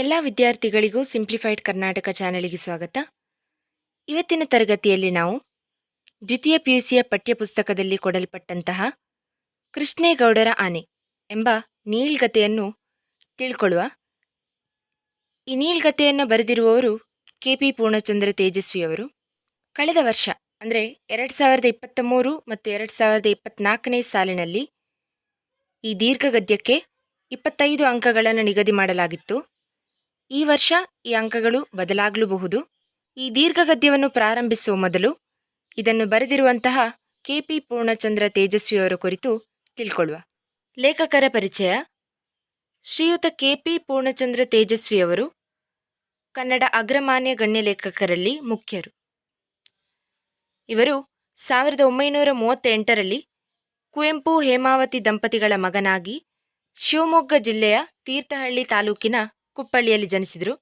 ಎಲ್ಲ ವಿದ್ಯಾರ್ಥಿಗಳಿಗೂ ಸಿಂಪ್ಲಿಫೈಡ್ ಕರ್ನಾಟಕ ಚಾನೆಲ್ಗೆ ಸ್ವಾಗತ. ಇವತ್ತಿನ ತರಗತಿಯಲ್ಲಿ ನಾವು ದ್ವಿತೀಯ ಪಿಯುಸಿಯ ಪಠ್ಯಪುಸ್ತಕದಲ್ಲಿ ಕೊಡಲ್ಪಟ್ಟಂತಹ ಕೃಷ್ಣೇಗೌಡರ ಆನೆ ಎಂಬ ನೀಳ್ಗತೆಯನ್ನು ತಿಳ್ಕೊಳ್ಳುವ. ಈ ನೀಳ್ಗತೆಯನ್ನು ಬರೆದಿರುವವರು ಕೆ ಪಿ ಪೂರ್ಣಚಂದ್ರ ತೇಜಸ್ವಿಯವರು ಕಳೆದ ವರ್ಷ, ಅಂದರೆ ಎರಡು ಸಾವಿರದ ಇಪ್ಪತ್ತ ಮೂರು ಮತ್ತು ಎರಡು ಸಾವಿರದ ಇಪ್ಪತ್ತ್ನಾಲ್ಕನೇ ಸಾಲಿನಲ್ಲಿ ಈ ದೀರ್ಘಗದ್ಯಕ್ಕೆ ಇಪ್ಪತ್ತೈದು ಅಂಕಗಳನ್ನು ನಿಗದಿ ಮಾಡಲಾಗಿತ್ತು. ಈ ವರ್ಷ ಈ ಅಂಕಗಳು ಬದಲಾಗಲೂಬಹುದು. ಈ ದೀರ್ಘಗದ್ಯವನ್ನು ಪ್ರಾರಂಭಿಸುವ ಮೊದಲು ಇದನ್ನು ಬರೆದಿರುವಂತಹ ಕೆ ಪಿ ಪೂರ್ಣಚಂದ್ರ ತೇಜಸ್ವಿಯವರ ಕುರಿತು ತಿಳ್ಕೊಳ್ಳುವ. ಲೇಖಕರ ಪರಿಚಯ. ಶ್ರೀಯುತ ಕೆ ಪಿ ಪೂರ್ಣಚಂದ್ರ ತೇಜಸ್ವಿಯವರು ಕನ್ನಡ ಅಗ್ರಮಾನ್ಯ ಗಣ್ಯ ಲೇಖಕರಲ್ಲಿ ಮುಖ್ಯರು. ಇವರು ಸಾವಿರದ ಒಂಬೈನೂರ ಮೂವತ್ತೆಂಟರಲ್ಲಿ ಕುವೆಂಪು ಹೇಮಾವತಿ ದಂಪತಿಗಳ ಮಗನಾಗಿ ಶಿವಮೊಗ್ಗ ಜಿಲ್ಲೆಯ ತೀರ್ಥಹಳ್ಳಿ ತಾಲೂಕಿನ ಕುಪ್ಪಳ್ಳಿಯಲ್ಲಿ ಜನಿಸಿದರು.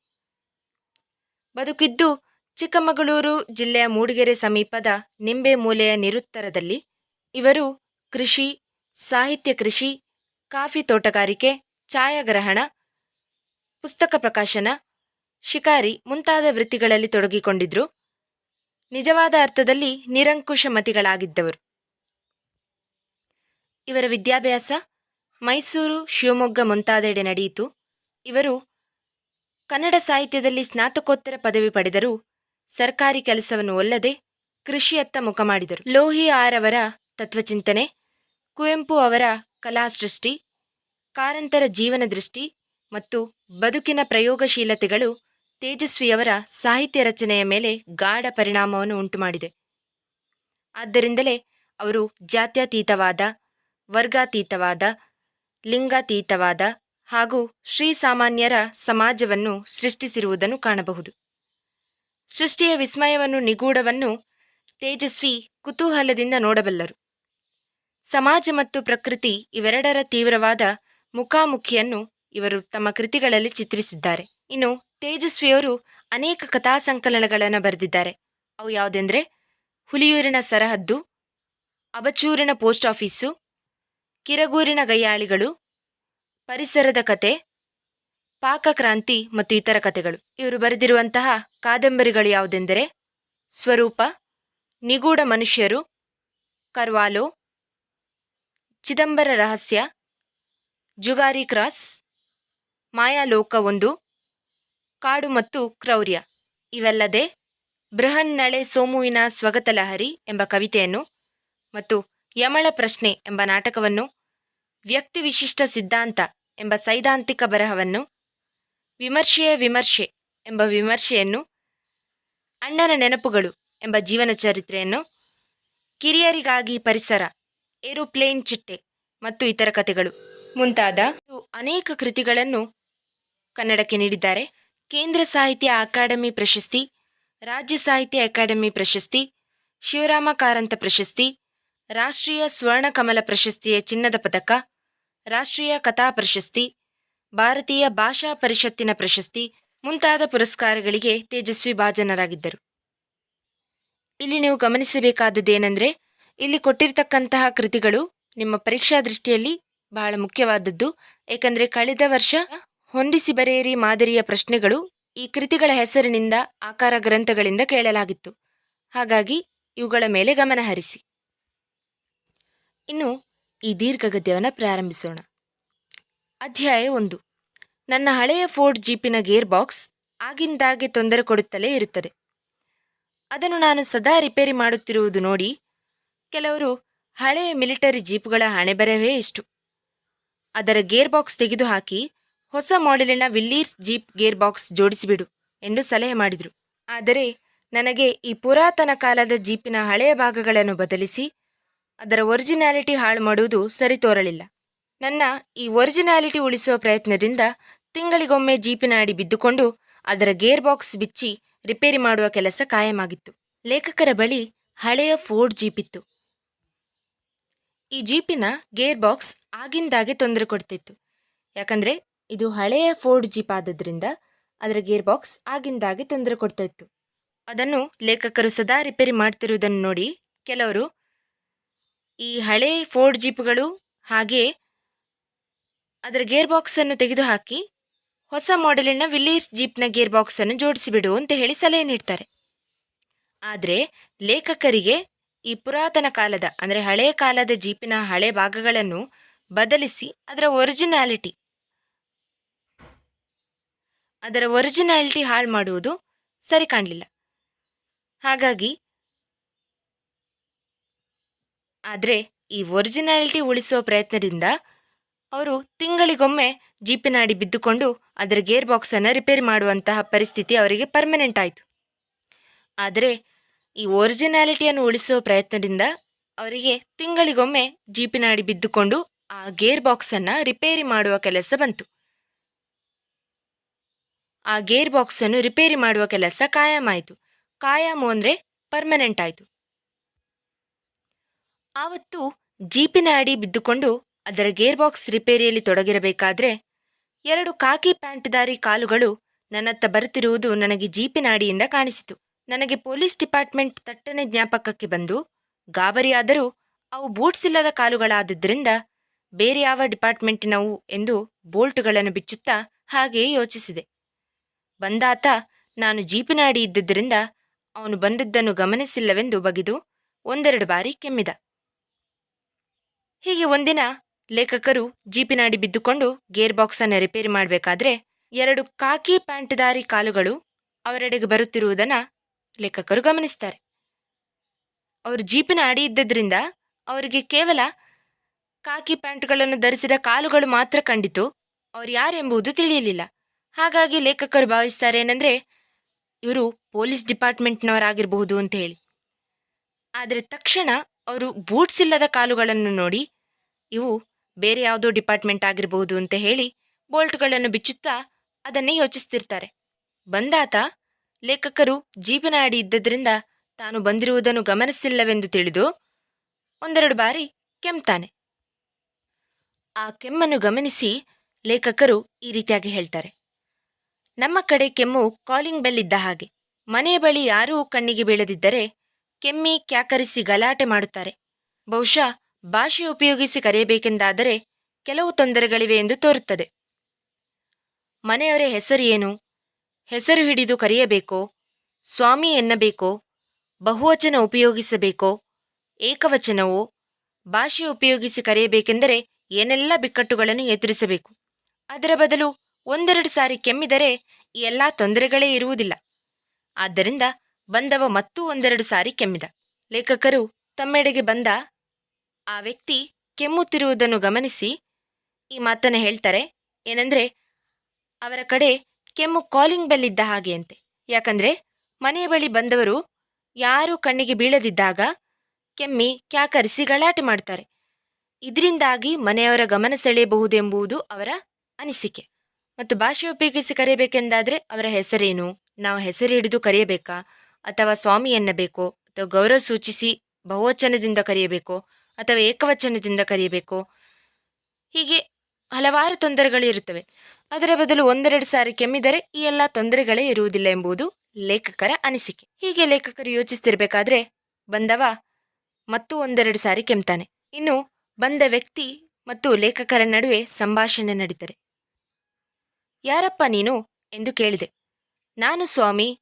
ಬದುಕಿದ್ದು ಚಿಕ್ಕಮಗಳೂರು ಜಿಲ್ಲೆಯ ಮೂಡಿಗೆರೆ ಸಮೀಪದ ನಿಂಬೆ ಮೂಲೆಯ ನಿರುತ್ತರದಲ್ಲಿ. ಇವರು ಕೃಷಿ, ಸಾಹಿತ್ಯ ಕೃಷಿ, ಕಾಫಿ ತೋಟಗಾರಿಕೆ, ಛಾಯಾಗ್ರಹಣ, ಪುಸ್ತಕ ಪ್ರಕಾಶನ, ಶಿಕಾರಿ ಮುಂತಾದ ವೃತ್ತಿಗಳಲ್ಲಿ ತೊಡಗಿಕೊಂಡಿದ್ರು. ನಿಜವಾದ ಅರ್ಥದಲ್ಲಿ ನಿರಂಕುಶ ಮತಿಗಳಾಗಿದ್ದವರು. ಇವರ ವಿದ್ಯಾಭ್ಯಾಸ ಮೈಸೂರು ಶಿವಮೊಗ್ಗ ಮುಂತಾದೆಡೆ ನಡೆಯಿತು. ಇವರು ಕನ್ನಡ ಸಾಹಿತ್ಯದಲ್ಲಿ ಸ್ನಾತಕೋತ್ತರ ಪದವಿ ಪಡೆದರೂ ಸರ್ಕಾರಿ ಕೆಲಸವನ್ನು ಒಲ್ಲದೆ ಕೃಷಿಯತ್ತ ಮುಖ ಮಾಡಿದರು. ಲೋಹಿ ಆರವರ ತತ್ವಚಿಂತನೆ, ಕುವೆಂಪು ಅವರ ಕಲಾಸೃಷ್ಟಿ, ಕಾರಂತರ ಜೀವನ ದೃಷ್ಟಿ ಮತ್ತು ಬದುಕಿನ ಪ್ರಯೋಗಶೀಲತೆಗಳು ತೇಜಸ್ವಿಯವರ ಸಾಹಿತ್ಯ ರಚನೆಯ ಮೇಲೆ ಗಾಢ ಪರಿಣಾಮವನ್ನು ಉಂಟುಮಾಡಿದೆ. ಆದ್ದರಿಂದಲೇ ಅವರು ಜಾತ್ಯತೀತವಾದ, ವರ್ಗಾತೀತವಾದ, ಲಿಂಗಾತೀತವಾದ ಹಾಗೂ ಶ್ರೀಸಾಮಾನ್ಯರ ಸಮಾಜವನ್ನು ಸೃಷ್ಟಿಸಿರುವುದನ್ನು ಕಾಣಬಹುದು. ಸೃಷ್ಟಿಯ ವಿಸ್ಮಯವನ್ನು, ನಿಗೂಢವನ್ನು ತೇಜಸ್ವಿ ಕುತೂಹಲದಿಂದ ನೋಡಬಲ್ಲರು. ಸಮಾಜ ಮತ್ತು ಪ್ರಕೃತಿ ಇವೆರಡರ ತೀವ್ರವಾದ ಮುಖಾಮುಖಿಯನ್ನು ಇವರು ತಮ್ಮ ಕೃತಿಗಳಲ್ಲಿ ಚಿತ್ರಿಸಿದ್ದಾರೆ. ಇನ್ನು ತೇಜಸ್ವಿಯವರು ಅನೇಕ ಕಥಾ ಸಂಕಲನಗಳನ್ನು ಬರೆದಿದ್ದಾರೆ. ಅವು ಯಾವುದೆಂದರೆ, ಹುಲಿಯೂರಿನ ಸರಹದ್ದು, ಅಬಚೂರಿನ ಪೋಸ್ಟ್ ಆಫೀಸು, ಕಿರಗೂರಿನ ಗಯ್ಯಾಳಿಗಳು ಪರಿಸರದ ಕತೆ, ಪಾಕಕ್ರಾಂತಿ ಮತ್ತು ಇತರ ಕಥೆಗಳು ಇವರು ಬರೆದಿರುವಂತಹ ಕಾದಂಬರಿಗಳು ಯಾವುದೆಂದರೆ, ಸ್ವರೂಪ, ನಿಗೂಢ ಮನುಷ್ಯರು, ಕರ್ವಾಲೋ, ಚಿದಂಬರ ರಹಸ್ಯ, ಜುಗಾರಿ ಕ್ರಾಸ್, ಮಾಯಾಲೋಕ ಒಂದು, ಕಾಡು ಮತ್ತು ಕ್ರೌರ್ಯ. ಇವಲ್ಲದೆ ಬೃಹನ್ನಳೆ ಸೋಮುವಿನ ಸ್ವಗತಲಹರಿ ಎಂಬ ಕವಿತೆಯನ್ನು ಮತ್ತು ಯಮಳ ಪ್ರಶ್ನೆ ಎಂಬ ನಾಟಕವನ್ನು ವ್ಯಕ್ತಿ ವಿಶಿಷ್ಟ ಸಿದ್ಧಾಂತ ಎಂಬ ಸೈದ್ಧಾಂತಿಕ ಬರಹವನ್ನು ವಿಮರ್ಶೆಯ ವಿಮರ್ಶೆ ಎಂಬ ವಿಮರ್ಶೆಯನ್ನು ಅಣ್ಣನ ನೆನಪುಗಳು ಎಂಬ ಜೀವನ ಚರಿತ್ರೆಯನ್ನು ಕಿರಿಯರಿಗಾಗಿ ಪರಿಸರ, ಏರೋಪ್ಲೇನ್ ಚಿಟ್ಟೆ ಮತ್ತು ಇತರ ಕಥೆಗಳು. ಮುಂತಾದ ಅನೇಕ ಕೃತಿಗಳನ್ನು ಕನ್ನಡಕ್ಕೆ ನೀಡಿದ್ದಾರೆ. ಕೇಂದ್ರ ಸಾಹಿತ್ಯ ಅಕಾಡೆಮಿ ಪ್ರಶಸ್ತಿ, ರಾಜ್ಯ ಸಾಹಿತ್ಯ ಅಕಾಡೆಮಿ ಪ್ರಶಸ್ತಿ ಶಿವರಾಮ ಕಾರಂತ ಪ್ರಶಸ್ತಿ, ರಾಷ್ಟ್ರೀಯ ಸ್ವರ್ಣಕಮಲ ಪ್ರಶಸ್ತಿಯ ಚಿನ್ನದ ಪದಕ ರಾಷ್ಟ್ರೀಯ ಕಥಾ ಪ್ರಶಸ್ತಿ, ಭಾರತೀಯ ಭಾಷಾ ಪರಿಷತ್ತಿನ ಪ್ರಶಸ್ತಿ ಮುಂತಾದ ಪುರಸ್ಕಾರಗಳಿಗೆ ತೇಜಸ್ವಿ ಭಾಜನರಾಗಿದ್ದರು. ಇಲ್ಲಿ ನೀವು ಗಮನಿಸಬೇಕಾದದ್ದೇನೆಂದರೆ ಇಲ್ಲಿ ಕೊಟ್ಟಿರತಕ್ಕಂತಹ ಕೃತಿಗಳು ನಿಮ್ಮ ಪರೀಕ್ಷಾ ದೃಷ್ಟಿಯಲ್ಲಿ ಬಹಳ ಮುಖ್ಯವಾದದ್ದು. ಏಕೆಂದರೆ ಕಳೆದ ವರ್ಷ ಹೊಂದಿಸಿ ಬರೆಯಿರಿ ಮಾದರಿಯ ಪ್ರಶ್ನೆಗಳು ಈ ಕೃತಿಗಳ ಹೆಸರಿನಿಂದ ಆಕಾರ ಗ್ರಂಥಗಳಿಂದ ಕೇಳಲಾಗಿತ್ತು. ಹಾಗಾಗಿ ಇವುಗಳ ಮೇಲೆ ಗಮನ ಹರಿಸಿ. ಇನ್ನು ಈ ದೀರ್ಘಗದ್ಯವನ್ನು ಪ್ರಾರಂಭಿಸೋಣ. ಅಧ್ಯಾಯ ಒಂದು. ನನ್ನ ಹಳೆಯ ಫೋರ್ಡ್ ಜೀಪಿನ ಗೇರ್ ಬಾಕ್ಸ್ ಆಗಿಂದಾಗೆ ತೊಂದರೆ ಕೊಡುತ್ತಲೇ ಇರುತ್ತದೆ. ಅದನ್ನು ನಾನು ಸದಾ ರಿಪೇರಿ ಮಾಡುತ್ತಿರುವುದು ನೋಡಿ, ಕೆಲವರು ಹಳೆಯ ಮಿಲಿಟರಿ ಜೀಪುಗಳ ಹಣೆಬರವೇ ಇಷ್ಟು. ಅದರ ಗೇರ್ ಬಾಕ್ಸ್ ತೆಗೆದುಹಾಕಿ, ಹೊಸ ಮಾಡೆಲಿನ ವಿಲ್ಲೀರ್ಸ್ ಜೀಪ್ ಗೇರ್ ಬಾಕ್ಸ್ ಜೋಡಿಸಿಬಿಡು ಎಂದು ಸಲಹೆ ಮಾಡಿದರು. ಆದರೆ, ನನಗೆ ಈ ಪುರಾತನ ಕಾಲದ ಜೀಪಿನ ಹಳೆಯ ಭಾಗಗಳನ್ನು ಬದಲಿಸಿ ಅದರ ಒರಿಜಿನಾಲಿಟಿ ಹಾಳು ಮಾಡುವುದು ಸರಿ ತೋರಲಿಲ್ಲ. ನನ್ನ ಈ ಒರಿಜಿನಾಲಿಟಿ ಉಳಿಸುವ ಪ್ರಯತ್ನದಿಂದ ತಿಂಗಳಿಗೊಮ್ಮೆ ಜೀಪಿನ ಅಡಿ ಬಿದ್ದುಕೊಂಡು ಅದರ ಗೇರ್ ಬಾಕ್ಸ್ ಬಿಚ್ಚಿ ರಿಪೇರಿ ಮಾಡುವ ಕೆಲಸ ಕಾಯಮಾಗಿತ್ತು. ಲೇಖಕರ ಬಳಿ ಹಳೆಯ ಫೋರ್ಡ್ ಜೀಪಿತ್ತು ಈ ಜೀಪಿನ ಗೇರ್ ಬಾಕ್ಸ್ ಆಗಿಂದಾಗೆ ತೊಂದರೆ ಕೊಡ್ತಿತ್ತು. ಯಾಕಂದರೆ ಇದು ಹಳೆಯ ಫೋರ್ಡ್ ಜೀಪ್ ಆದದ್ರಿಂದ ಅದರ ಗೇರ್ ಬಾಕ್ಸ್ ಆಗಿಂದಾಗೆ ತೊಂದರೆ ಕೊಡ್ತಾ ಇತ್ತು. ಅದನ್ನು ಲೇಖಕರು ಸದಾ ರಿಪೇರಿ ಮಾಡ್ತಿರುವುದನ್ನು ನೋಡಿ ಕೆಲವರು ಈ ಹಳೆ ಫೋರ್ಡ್ ಜೀಪ್ಗಳು ಹಾಗೆ ಅದರ ಗೇರ್ ಬಾಕ್ಸನ್ನು ತೆಗೆದುಹಾಕಿ ಹೊಸ ಮಾಡೆಲಿನ ವಿಲ್ಲೀಸ್ ಜೀಪ್ನ ಗೇರ್ ಬಾಕ್ಸ್ ಅನ್ನು ಜೋಡಿಸಿಬಿಡು ಅಂತ ಹೇಳಿ ಸಲಹೆ ನೀಡ್ತಾರೆ. ಆದರೆ ಲೇಖಕರಿಗೆ ಈ ಪುರಾತನ ಕಾಲದ, ಅಂದರೆ ಹಳೆಯ ಕಾಲದ ಜೀಪಿನ ಹಳೆ ಭಾಗಗಳನ್ನು ಬದಲಿಸಿ ಅದರ ಒರಿಜಿನಾಲಿಟಿ ಅದರ ಒರಿಜಿನಾಲಿಟಿ ಹಾಳು ಮಾಡುವುದು ಸರಿ ಕಾಣಲಿಲ್ಲ. ಹಾಗಾಗಿ ಆದರೆ ಈ ಒರಿಜಿನಾಲಿಟಿ ಉಳಿಸುವ ಪ್ರಯತ್ನದಿಂದ ಅವರು ತಿಂಗಳಿಗೊಮ್ಮೆ ಜೀಪಿನಾಡಿ ಬಿದ್ದುಕೊಂಡು ಅದರ ಗೇರ್ ಬಾಕ್ಸನ್ನು ರಿಪೇರಿ ಮಾಡುವಂತಹ ಪರಿಸ್ಥಿತಿ ಅವರಿಗೆ ಪರ್ಮನೆಂಟ್ ಆಯಿತು. ಆದರೆ ಈ ಒರಿಜಿನಾಲಿಟಿಯನ್ನು ಉಳಿಸುವ ಪ್ರಯತ್ನದಿಂದ ಅವರಿಗೆ ತಿಂಗಳಿಗೊಮ್ಮೆ ಜೀಪಿನಾಡಿ ಬಿದ್ದುಕೊಂಡು ಆ ಗೇರ್ ಬಾಕ್ಸನ್ನು ರಿಪೇರಿ ಮಾಡುವ ಕೆಲಸ ಬಂತು. ಆ ಗೇರ್ ಬಾಕ್ಸನ್ನು ರಿಪೇರಿ ಮಾಡುವ ಕೆಲಸ ಕಾಯಂ ಆಯಿತು. ಕಾಯಮು ಅಂದರೆ ಪರ್ಮನೆಂಟ್ ಆಯಿತು. ಆವತ್ತು ಜೀಪಿನ ಅಡಿ ಬಿದ್ದುಕೊಂಡು ಅದರ ಗೇರ್ ಬಾಕ್ಸ್ ರಿಪೇರಿಯಲ್ಲಿ ತೊಡಗಿರಬೇಕಾದ್ರೆ ಎರಡು ಕಾಕಿ ಪ್ಯಾಂಟ್ದಾರಿ ಕಾಲುಗಳು ನನ್ನತ್ತ ಬರುತ್ತಿರುವುದು ನನಗೆ ಜೀಪಿನ ಅಡಿಯಿಂದ ಕಾಣಿಸಿತು. ನನಗೆ ಪೊಲೀಸ್ ಡಿಪಾರ್ಟ್ಮೆಂಟ್ ತಟ್ಟನೆ ಜ್ಞಾಪಕಕ್ಕೆ ಬಂದು, ಗಾಬರಿಯಾದರೂ ಅವು ಬೂಟ್ಸ್ ಇಲ್ಲದ ಕಾಲುಗಳಾದದ್ದರಿಂದ ಬೇರೆ ಯಾವ ಡಿಪಾರ್ಟ್ಮೆಂಟಿನವು ಎಂದು ಬೋಲ್ಟ್ಗಳನ್ನು ಬಿಚ್ಚುತ್ತಾ ಹಾಗೆಯೇ ಯೋಚಿಸಿದೆ. ಬಂದಾತ ನಾನು ಜೀಪಿನ ಅಡಿ ಇದ್ದಿದ್ದರಿಂದ ಅವನು ಬಂದದ್ದನ್ನು ಗಮನಿಸಿಲ್ಲವೆಂದು ಬಗೆದು ಒಂದೆರಡು ಬಾರಿ ಕೆಮ್ಮಿದ. ಹೀಗೆ ಒಂದಿನ ಲೇಖಕರು ಜೀಪಿನಾಡಿ ಬಿದ್ದುಕೊಂಡು ಗೇರ್ ಬಾಕ್ಸ್ ಅನ್ನು ರಿಪೇರಿ ಮಾಡಬೇಕಾದ್ರೆ ಎರಡು ಕಾಕಿ ಪ್ಯಾಂಟ್ದಾರಿ ಕಾಲುಗಳು ಅವರೆಡೆಗೆ ಬರುತ್ತಿರುವುದನ್ನ ಲೇಖಕರು ಗಮನಿಸ್ತಾರೆ. ಅವರು ಜೀಪಿನ ಅಡಿ ಇದ್ದದ್ರಿಂದ ಅವರಿಗೆ ಕೇವಲ ಕಾಕಿ ಪ್ಯಾಂಟ್ಗಳನ್ನು ಧರಿಸಿದ ಕಾಲುಗಳು ಮಾತ್ರ ಕಂಡಿತು, ಅವ್ರು ಯಾರೆಂಬುದು ತಿಳಿಯಲಿಲ್ಲ. ಹಾಗಾಗಿ ಲೇಖಕರು ಭಾವಿಸ್ತಾರೆ ಏನಂದ್ರೆ ಇವರು ಪೊಲೀಸ್ ಡಿಪಾರ್ಟ್ಮೆಂಟ್ನವರಾಗಿರಬಹುದು ಅಂತ ಹೇಳಿ. ಆದರೆ ತಕ್ಷಣ ಅವರು ಬೂಟ್ಸ್ ಇಲ್ಲದ ಕಾಲುಗಳನ್ನು ನೋಡಿ ಇವು ಬೇರೆ ಯಾವುದೋ ಡಿಪಾರ್ಟ್ಮೆಂಟ್ ಆಗಿರಬಹುದು ಅಂತ ಹೇಳಿ ಬೋಲ್ಟ್ಗಳನ್ನು ಬಿಚ್ಚುತ್ತಾ ಅದನ್ನೇ ಯೋಚಿಸ್ತಿರ್ತಾರೆ. ಬಂದಾತ ಲೇಖಕರು ಜೀಪಿನ ಅಡಿ ಇದ್ದದ್ರಿಂದ ತಾನು ಬಂದಿರುವುದನ್ನು ಗಮನಿಸಿಲ್ಲವೆಂದು ತಿಳಿದು ಒಂದೆರಡು ಬಾರಿ ಕೆಮ್ತಾನೆ. ಆ ಕೆಮ್ಮನ್ನು ಗಮನಿಸಿ ಲೇಖಕರು ಈ ರೀತಿಯಾಗಿ ಹೇಳ್ತಾರೆ. ನಮ್ಮ ಕಡೆ ಕೆಮ್ಮು ಕಾಲಿಂಗ್ ಬೆಲ್ ಇದ್ದ ಹಾಗೆ. ಮನೆಯ ಬಳಿ ಯಾರೂ ಕಣ್ಣಿಗೆ ಬೀಳದಿದ್ದರೆ ಕೆಮ್ಮಿ ಕ್ಯಾಕರಿಸಿ ಗಲಾಟೆ ಮಾಡುತ್ತಾರೆ. ಬಹುಶಃ ಭಾಷೆ ಉಪಯೋಗಿಸಿ ಕರೆಯಬೇಕೆಂದಾದರೆ ಕೆಲವು ತೊಂದರೆಗಳಿವೆ ಎಂದು ತೋರುತ್ತದೆ. ಮನೆಯವರ ಹೆಸರು ಏನು? ಹೆಸರು ಹಿಡಿದು ಕರೆಯಬೇಕೋ? ಸ್ವಾಮಿ ಎನ್ನಬೇಕೋ? ಬಹುವಚನ ಉಪಯೋಗಿಸಬೇಕೋ? ಏಕವಚನವೋ? ಭಾಷೆ ಉಪಯೋಗಿಸಿ ಕರೆಯಬೇಕೆಂದರೆ ಏನೆಲ್ಲ ಬಿಕ್ಕಟ್ಟುಗಳನ್ನು ಎದುರಿಸಬೇಕು? ಅದರ ಬದಲು ಒಂದೆರಡು ಸಾರಿ ಕೆಮ್ಮಿದರೆ ಈ ಎಲ್ಲ ತೊಂದರೆಗಳೇ ಇರುವುದಿಲ್ಲ. ಆದ್ದರಿಂದ ಬಂದವ ಮತ್ತೂ ಒಂದೆರಡು ಸಾರಿ ಕೆಮ್ಮಿದ. ಲೇಖಕರು ತಮ್ಮೆಡೆಗೆ ಬಂದ ಆ ವ್ಯಕ್ತಿ ಕೆಮ್ಮುತ್ತಿರುವುದನ್ನು ಗಮನಿಸಿ ಈ ಮಾತನ್ನು ಹೇಳ್ತಾರೆ, ಏನಂದ್ರೆ, ಅವರ ಕಡೆ ಕೆಮ್ಮು ಕಾಲಿಂಗ್ ಬೆಲ್ ಇದ್ದ ಹಾಗೆ ಅಂತೆ. ಯಾಕಂದ್ರೆ ಮನೆಯ ಬಳಿ ಬಂದವರು ಯಾರೂ ಕಣ್ಣಿಗೆ ಬೀಳದಿದ್ದಾಗ ಕೆಮ್ಮಿ ಕ್ಯಾಕರಿಸಿ ಗಲಾಟೆ ಮಾಡ್ತಾರೆ. ಇದರಿಂದಾಗಿ ಮನೆಯವರ ಗಮನ ಸೆಳೆಯಬಹುದೆಂಬುದು ಅವರ ಅನಿಸಿಕೆ. ಮತ್ತು ಭಾಷೆ ಉಪಯೋಗಿಸಿ ಕರೆಯಬೇಕೆಂದಾದರೆ ಅವರ ಹೆಸರೇನು? ನಾವು ಹೆಸರು ಹಿಡಿದು ಕರೆಯಬೇಕಾ? ಅಥವಾ ಸ್ವಾಮಿ ಎನ್ನಬೇಕೋ? ಅಥವಾ ಗೌರವ ಸೂಚಿಸಿ ಬಹುವಚನದಿಂದ ಕರೆಯಬೇಕೋ? ಅಥವಾ ಏಕವಚನದಿಂದ ಕರೆಯಬೇಕೋ ಹೀಗೆ ಹಲವಾರು ತೊಂದರೆಗಳು ಇರುತ್ತವೆ. ಅದರ ಬದಲು ಒಂದೆರಡು ಸಾರಿ ಕೆಮ್ಮಿದರೆ ಈ ಎಲ್ಲ ತೊಂದರೆಗಳೇ ಇರುವುದಿಲ್ಲ ಎಂಬುದು ಲೇಖಕರ ಅನಿಸಿಕೆ. ಹೀಗೆ ಲೇಖಕರು ಯೋಚಿಸ್ತಿರ್ಬೇಕಾದ್ರೆ ಬಂದವ ಮತ್ತು ಒಂದೆರಡು ಸಾರಿ ಕೆಮ್ತಾನೆ. ಇನ್ನು ಬಂದ ವ್ಯಕ್ತಿ ಮತ್ತು ಲೇಖಕರ ನಡುವೆ ಸಂಭಾಷಣೆ ನಡೀತಾರೆ ಯಾರಪ್ಪ ನೀನು ಎಂದು ಕೇಳಿದೆ. ನಾನು ಸ್ವಾಮಿ.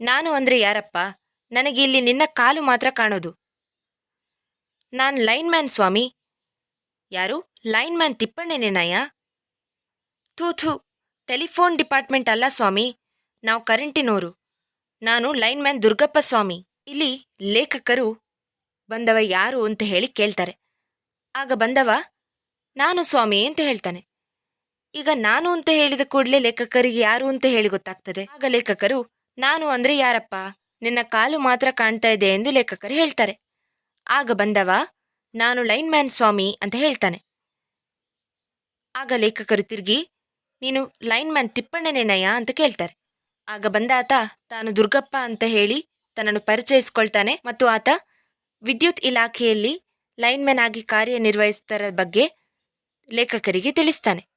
ನಾನು ಅಂದ್ರೆ ಯಾರಪ್ಪ? ನನಗೆ ಇಲ್ಲಿ ನಿನ್ನ ಕಾಲು ಮಾತ್ರ ಕಾಣೋದು. ನಾನು ಲೈನ್ ಮ್ಯಾನ್ ಸ್ವಾಮಿ. ಯಾರು? ಲೈನ್ ಮ್ಯಾನ್ ತಿಪ್ಪಣ್ಣನೇನಯ್ಯ? ಥೂ ಥೂ. ಟೆಲಿಫೋನ್ ಡಿಪಾರ್ಟ್ಮೆಂಟ್ ಅಲ್ಲ ಸ್ವಾಮಿ. ನಾವು ಕರೆಂಟಿನೋರು. ನಾನು ಲೈನ್ ಮ್ಯಾನ್ ದುರ್ಗಪ್ಪ ಸ್ವಾಮಿ. ಇಲ್ಲಿ ಲೇಖಕರು ಬಂದವ ಯಾರು ಅಂತ ಹೇಳಿ ಕೇಳ್ತಾರೆ. ಆಗ ಬಂದವ, ನಾನು ಸ್ವಾಮಿ ಅಂತ ಹೇಳ್ತಾನೆ. ಈಗ ನಾನು ಅಂತ ಹೇಳಿದ ಕೂಡಲೇ ಲೇಖಕರಿಗೆ ಯಾರು ಅಂತ ಹೇಳಿ ಗೊತ್ತಾಗ್ತದೆ. ಆಗ ಲೇಖಕರು, ನಾನು ಅಂದ್ರೆ ಯಾರಪ್ಪ? ನಿನ್ನ ಕಾಲು ಮಾತ್ರ ಕಾಣ್ತಾ ಇದೆ ಎಂದು ಲೇಖಕರು ಹೇಳ್ತಾರೆ. ಆಗ ಬಂದವ, ನಾನು ಲೈನ್ ಮ್ಯಾನ್ ಸ್ವಾಮಿ ಅಂತ ಹೇಳ್ತಾನೆ. ಆಗ ಲೇಖಕರು ತಿರುಗಿ, ನೀನು ಲೈನ್ ಮ್ಯಾನ್ ತಿಪ್ಪಣ್ಣನೇನಯ್ಯ ಅಂತ ಕೇಳ್ತಾರೆ. ಆಗ ಬಂದ ಆತ ತಾನು ದುರ್ಗಪ್ಪ ಅಂತ ಹೇಳಿ ತನ್ನನ್ನು ಪರಿಚಯಿಸ್ಕೊಳ್ತಾನೆ ಮತ್ತು ಆತ ವಿದ್ಯುತ್ ಇಲಾಖೆಯಲ್ಲಿ ಲೈನ್ ಮ್ಯಾನ್ ಆಗಿ ಕಾರ್ಯನಿರ್ವಹಿಸ್ತಾರ ಬಗ್ಗೆ ಲೇಖಕರಿಗೆ ತಿಳಿಸ್ತಾನೆ.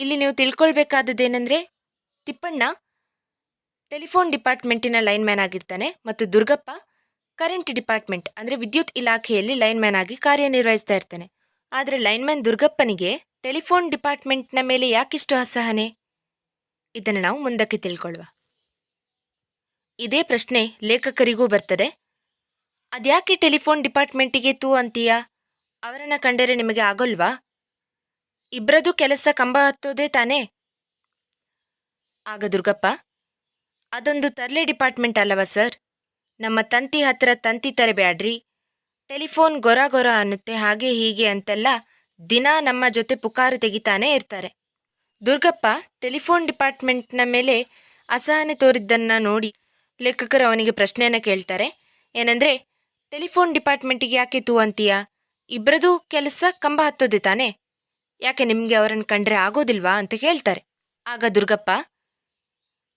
ಇಲ್ಲಿ ನೀವು ತಿಳ್ಕೊಳ್ಬೇಕಾದದ್ದೇನೆಂದ್ರೆ, ತಿಪ್ಪಣ್ಣ ಟೆಲಿಫೋನ್ ಡಿಪಾರ್ಟ್ಮೆಂಟಿನ ಲೈನ್ ಮ್ಯಾನ್ ಆಗಿರ್ತಾನೆ ಮತ್ತು ದುರ್ಗಪ್ಪ ಕರೆಂಟ್ ಡಿಪಾರ್ಟ್ಮೆಂಟ್, ಅಂದರೆ ವಿದ್ಯುತ್ ಇಲಾಖೆಯಲ್ಲಿ ಲೈನ್ ಮ್ಯಾನ್ ಆಗಿ ಕಾರ್ಯನಿರ್ವಹಿಸ್ತಾ ಇರ್ತಾನೆ. ಆದರೆ ಲೈನ್ಮ್ಯಾನ್ ದುರ್ಗಪ್ಪನಿಗೆ ಟೆಲಿಫೋನ್ ಡಿಪಾರ್ಟ್ಮೆಂಟ್ನ ಮೇಲೆ ಯಾಕಿಷ್ಟು ಅಸಹನೆ? ಇದನ್ನು ನಾವು ಮುಂದಕ್ಕೆ ತಿಳ್ಕೊಳ್ಳುವ ಇದೇ ಪ್ರಶ್ನೆ ಲೇಖಕರಿಗೂ ಬರ್ತದೆ. ಅದ್ಯಾಕೆ ಟೆಲಿಫೋನ್ ಡಿಪಾರ್ಟ್ಮೆಂಟಿಗೆ ತೂ ಅಂತೀಯಾ? ಅವರನ್ನ ಕಂಡರೆ ನಿಮಗೆ ಆಗೋಲ್ವಾ? ಇಬ್ಬರದು ಕೆಲಸ ಕಂಬ ಹತ್ತೋದೇ ತಾನೇ? ಆಗ ದುರ್ಗಪ್ಪ, ಅದೊಂದು ತರ್ಲೆ ಡಿಪಾರ್ಟ್ಮೆಂಟ್ ಅಲ್ಲವಾ ಸರ್? ನಮ್ಮ ತಂತಿ ಹತ್ತಿರ ತಂತಿ ತರಬ್ಯಾಡ್ರಿ. ಟೆಲಿಫೋನ್ ಗೊರ ಗೊರ ಅನ್ನುತ್ತೆ, ಹಾಗೆ ಹೀಗೆ ಅಂತೆಲ್ಲ ದಿನ ನಮ್ಮ ಜೊತೆ ಪುಕಾರು ತೆಗಿತಾನೆ ಇರ್ತಾರೆ. ದುರ್ಗಪ್ಪ ಟೆಲಿಫೋನ್ ಡಿಪಾರ್ಟ್ಮೆಂಟ್ನ ಮೇಲೆ ಅಸಹನೆ ತೋರಿದ್ದನ್ನು ನೋಡಿ ಲೇಖಕರು ಅವನಿಗೆ ಪ್ರಶ್ನೆಯನ್ನು ಕೇಳ್ತಾರೆ. ಏನಂದ್ರೆ, ಟೆಲಿಫೋನ್ ಡಿಪಾರ್ಟ್ಮೆಂಟಿಗೆ ಯಾಕೆ ತೂ ಅಂತೀಯ? ಇಬ್ಬರದು ಕೆಲಸ ಕಂಬ ಹತ್ತೋದೆ ತಾನೆ? ಯಾಕೆ ನಿಮಗೆ ಅವರನ್ನು ಕಂಡ್ರೆ ಆಗೋದಿಲ್ವಾ ಅಂತ ಕೇಳ್ತಾರೆ ಆಗ ದುರ್ಗಪ್ಪ,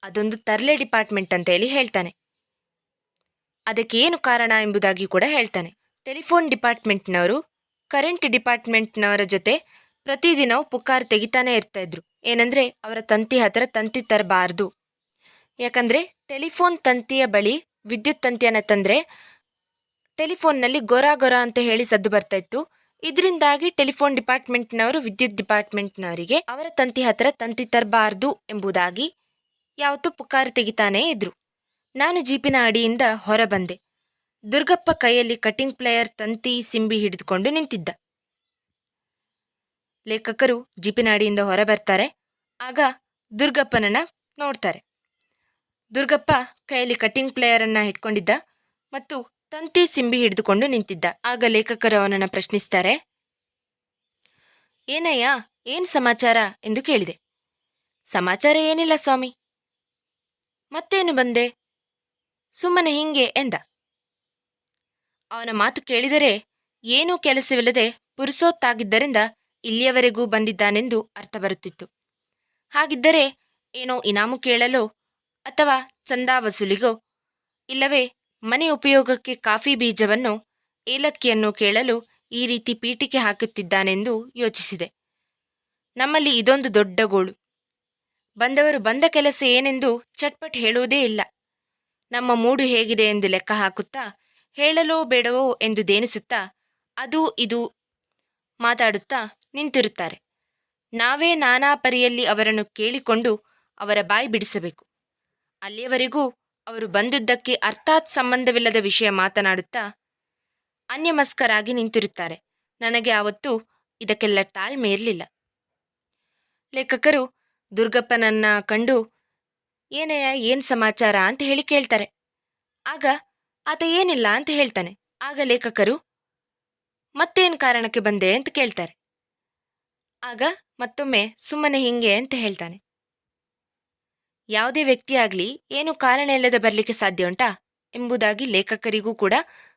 ಅದೊಂದು ತರಲೆ ಡಿಪಾರ್ಟ್ಮೆಂಟ್ ಅಂತ ಹೇಳಿ ಹೇಳ್ತಾನೆ. ಅದಕ್ಕೆ ಏನು ಕಾರಣ ಎಂಬುದಾಗಿ ಕೂಡ ಹೇಳ್ತಾನೆ. ಟೆಲಿಫೋನ್ ಡಿಪಾರ್ಟ್ಮೆಂಟ್ನವರು, ಕರೆಂಟ್ ಡಿಪಾರ್ಟ್ಮೆಂಟ್ನವರ ಜೊತೆ ಪ್ರತಿದಿನವೂ ಪುಕಾರ್ ತೆಗಿತಾನೆ ಇರ್ತಾ ಇದ್ರು. ಏನಂದ್ರೆ, ಅವರ ತಂತಿ ಹತ್ತಿರ ತಂತಿ ತರಬಾರ್ದು. ಯಾಕಂದ್ರೆ, ಟೆಲಿಫೋನ್ ತಂತಿಯ ಬಳಿ ವಿದ್ಯುತ್ ತಂತಿಯನ್ನು ತಂದ್ರೆ ಟೆಲಿಫೋನ್ನಲ್ಲಿ ಗೊರ ಗೊರ ಅಂತ ಹೇಳಿ ಸದ್ದು ಬರ್ತಾ ಇತ್ತು. ಇದರಿಂದಾಗಿ ಟೆಲಿಫೋನ್ ಡಿಪಾರ್ಟ್ಮೆಂಟ್ನವರು ವಿದ್ಯುತ್ ಡಿಪಾರ್ಟ್ಮೆಂಟ್ನವರಿಗೆ ಅವರ ತಂತಿ ಹತ್ತಿರ ತಂತಿ ತರಬಾರ್ದು ಎಂಬುದಾಗಿ ಯಾವತ್ತೂ ಪುಕಾರ್ ತೆಗಿತಾನೇ ಇದ್ರು. ನಾನು ಜೀಪಿನ ಅಡಿಯಿಂದ ಹೊರ ಬಂದೆ ದುರ್ಗಪ್ಪ ಕೈಯಲ್ಲಿ ಕಟಿಂಗ್ ಪ್ಲೇಯರ್ ತಂತಿ ಸಿಂಬಿ ಹಿಡಿದುಕೊಂಡು ನಿಂತಿದ್ದ. ಲೇಖಕರು ಜೀಪಿನ ಅಡಿಯಿಂದ ಹೊರ ಬರ್ತಾರೆ ಆಗ ದುರ್ಗಪ್ಪನನ್ನ ನೋಡ್ತಾರೆ. ದುರ್ಗಪ್ಪ ಕೈಯಲ್ಲಿ ಕಟಿಂಗ್ ಪ್ಲೇಯರನ್ನು ಇಟ್ಕೊಂಡಿದ್ದ ಮತ್ತು ತಂತಿ ಸಿಂಬಿ ಹಿಡಿದುಕೊಂಡು ನಿಂತಿದ್ದ. ಆಗ ಲೇಖಕರು ಅವನನ್ನು ಪ್ರಶ್ನಿಸ್ತಾರೆ, ಏನಯ್ಯ, ಏನು ಸಮಾಚಾರ? ಎಂದು ಕೇಳಿದೆ. ಸಮಾಚಾರ ಏನಿಲ್ಲ ಸ್ವಾಮಿ. ಮತ್ತೇನು ಬಂದೆ? ಸುಮ್ಮನೆ ಹಿಂಗೆ ಎಂದ. ಅವನ ಮಾತು ಕೇಳಿದರೆ ಏನೂ ಕೆಲಸವಿಲ್ಲದೆ ಪುರುಸೊತ್ತಾಗಿದ್ದರಿಂದ ಇಲ್ಲಿಯವರೆಗೂ ಬಂದಿದ್ದಾನೆಂದು ಅರ್ಥ ಬರುತ್ತಿತ್ತು. ಹಾಗಿದ್ದರೆ ಏನೋ ಇನಾಮು ಕೇಳಲೋ ಅಥವಾ ಚಂದಾ ವಸೂಲಿಗೋ, ಇಲ್ಲವೇ ಮನೆ ಉಪಯೋಗಕ್ಕೆ ಕಾಫಿ ಬೀಜವನ್ನು ಏಲಕ್ಕಿಯನ್ನು ಕೇಳಲು ಈ ರೀತಿ ಪೀಠಿಕೆ ಹಾಕುತ್ತಿದ್ದಾನೆಂದು ಯೋಚಿಸಿದೆ. ನಮ್ಮಲ್ಲಿ ಇದೊಂದು ದೊಡ್ಡ ಗೋಳು. ಬಂದವರು ಬಂದ ಕೆಲಸ ಏನೆಂದು ಚಟ್ಪಟ್ ಹೇಳುವುದೇ ಇಲ್ಲ. ನಮ್ಮ ಮೂಡು ಹೇಗಿದೆ ಎಂದು ಲೆಕ್ಕ ಹಾಕುತ್ತಾ, ಹೇಳಲೋ ಬೇಡವೋ ಎಂದು ದೇನಿಸುತ್ತಾ ಅದು ಇದು ಮಾತಾಡುತ್ತಾ ನಿಂತಿರುತ್ತಾರೆ. ನಾವೇ ನಾನಾ ಪರಿಯಲ್ಲಿ ಅವರನ್ನು ಕೇಳಿಕೊಂಡು ಅವರ ಬಾಯಿ ಬಿಡಿಸಬೇಕು. ಅಲ್ಲಿಯವರೆಗೂ ಅವರು ಬಂದುದಕ್ಕೆ ಅರ್ಥಾತ್ ಸಂಬಂಧವಿಲ್ಲದ ವಿಷಯ ಮಾತನಾಡುತ್ತಾ ಅನ್ಯಮಸ್ಕರಾಗಿ ನಿಂತಿರುತ್ತಾರೆ. ನನಗೆ ಆವತ್ತು ಇದಕ್ಕೆಲ್ಲ ತಾಳ್ಮೆ ಇರಲಿಲ್ಲ. ಲೇಖಕರು, ದುರ್ಗಪ್ಪನನ್ನ ಕಂಡು ಏನಯ್ಯ ಏನು ಸಮಾಚಾರ ಅಂತ ಹೇಳಿ ಕೇಳ್ತಾರೆ. ಆಗ ಆತ ಏನಿಲ್ಲ ಅಂತ ಹೇಳ್ತಾನೆ. ಆಗ ಲೇಖಕರು, ಮತ್ತೇನ್ ಕಾರಣಕ್ಕೆ ಬಂದೆ ಅಂತ ಕೇಳ್ತಾರೆ. ಆಗ ಮತ್ತೊಮ್ಮೆ ಸುಮ್ಮನೆ ಹಿಂಗೆ ಅಂತ ಹೇಳ್ತಾನೆ. ಯಾವುದೇ ವ್ಯಕ್ತಿಯಾಗ್ಲಿ ಏನು ಕಾರಣ ಇಲ್ಲದೆ ಬರಲಿಕ್ಕೆ ಸಾಧ್ಯ ಉಂಟಾ? ಎಂಬುದಾಗಿ ಲೇಖಕರಿಗೂ ಕೂಡ